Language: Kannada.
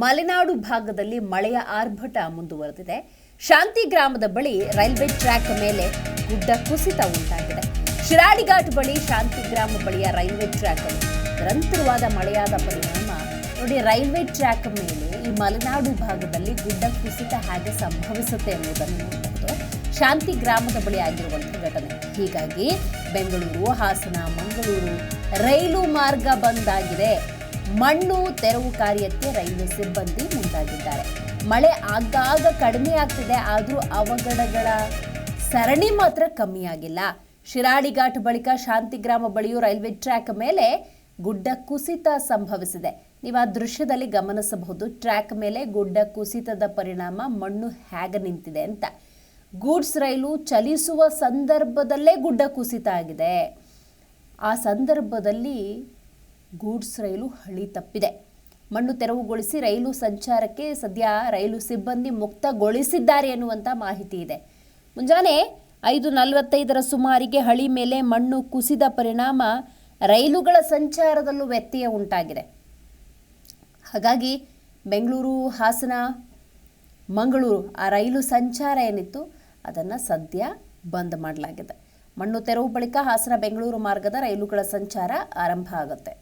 ಮಲೆನಾಡು ಭಾಗದಲ್ಲಿ ಮಳೆಯ ಆರ್ಭಟ ಮುಂದುವರೆದಿದೆ. ಶಾಂತಿ ಗ್ರಾಮದ ಬಳಿ ರೈಲ್ವೆ ಟ್ರ್ಯಾಕ್ ಮೇಲೆ ಗುಡ್ಡ ಕುಸಿತ ಉಂಟಾಗಿದೆ. ಶಿರಾಡಿಘಾಟ್ ಬಳಿ ಶಾಂತಿ ಗ್ರಾಮ ಬಳಿಯ ರೈಲ್ವೆ ಟ್ರ್ಯಾಕ್ ನಿರಂತರವಾದ ಮಳೆಯಾದ ಪರಿಣಾಮ. ನೋಡಿ, ರೈಲ್ವೆ ಟ್ರ್ಯಾಕ್ ಮೇಲೆ ಈ ಮಲೆನಾಡು ಭಾಗದಲ್ಲಿ ಗುಡ್ಡ ಕುಸಿತ ಹಾಗೆ ಸಂಭವಿಸುತ್ತೆ ಅನ್ನೋದನ್ನು ನೋಡಬಹುದು ಶಾಂತಿ ಗ್ರಾಮದ ಬಳಿ ಆಗಿರುವಂತಹ ಘಟನೆ. ಹೀಗಾಗಿ ಬೆಂಗಳೂರು, ಹಾಸನ, ಮಂಗಳೂರು ರೈಲು ಮಾರ್ಗ ಬಂದ್ ಆಗಿದೆ. ಮಣ್ಣು, ತೆರವು ಕಾರ್ಯಕ್ಕೆ ರೈಲ್ವೆ ಸಿಬ್ಬಂದಿ ಮುಂದಾಗಿದ್ದಾರೆ. ಮಳೆ ಆಗಾಗ ಕಡಿಮೆ ಆಗ್ತಿದೆ, ಆದರೂ ಅವಘಡಗಳ ಸರಣಿ ಮಾತ್ರ ಕಮ್ಮಿಯಾಗಿಲ್ಲ. ಶಿರಾಡಿ ಘಾಟ್ ಬಳಿಕ ಶಾಂತಿಗ್ರಾಮ ಬಳಿಯೂ ರೈಲ್ವೆ ಟ್ರ್ಯಾಕ್ ಮೇಲೆ ಗುಡ್ಡ ಕುಸಿತ ಸಂಭವಿಸಿದೆ. ನೀವು ಆ ದೃಶ್ಯದಲ್ಲಿ ಗಮನಿಸಬಹುದು, ಟ್ರ್ಯಾಕ್ ಮೇಲೆ ಗುಡ್ಡ ಕುಸಿತದ ಪರಿಣಾಮ ಮಣ್ಣು ಹೇಗೆ ನಿಂತಿದೆ ಅಂತ. ಗೂಡ್ಸ್ ರೈಲು ಚಲಿಸುವ ಸಂದರ್ಭದಲ್ಲೇ ಗುಡ್ಡ ಕುಸಿತ ಆಗಿದೆ. ಆ ಸಂದರ್ಭದಲ್ಲಿ ಗೂಡ್ಸ್ ರೈಲು ಹಳಿ ತಪ್ಪಿದೆ. ಮಣ್ಣು ತೆರವುಗೊಳಿಸಿ ರೈಲು ಸಂಚಾರಕ್ಕೆ ಸದ್ಯ ರೈಲು ಸಿಬ್ಬಂದಿ ಮುಕ್ತಗೊಳಿಸಿದ್ದಾರೆ ಎನ್ನುವಂಥ ಮಾಹಿತಿ ಇದೆ. ಮುಂಜಾನೆ ಐದು ನಲವತ್ತೈದರ ಸುಮಾರಿಗೆ ಹಳಿ ಮೇಲೆ ಮಣ್ಣು ಕುಸಿದ ಪರಿಣಾಮ ರೈಲುಗಳ ಸಂಚಾರದಲ್ಲೂ ವ್ಯತ್ಯಯ ಉಂಟಾಗಿದೆ. ಹಾಗಾಗಿ ಬೆಂಗಳೂರು, ಹಾಸನ, ಮಂಗಳೂರು ಆ ರೈಲು ಸಂಚಾರ ಏನಿತ್ತು ಅದನ್ನು ಸದ್ಯ ಬಂದ್ ಮಾಡಲಾಗಿದೆ. ಮಣ್ಣು ತೆರವು ಬಳಿಕ ಹಾಸನ ಬೆಂಗಳೂರು ಮಾರ್ಗದ ರೈಲುಗಳ ಸಂಚಾರ ಆರಂಭ ಆಗುತ್ತೆ.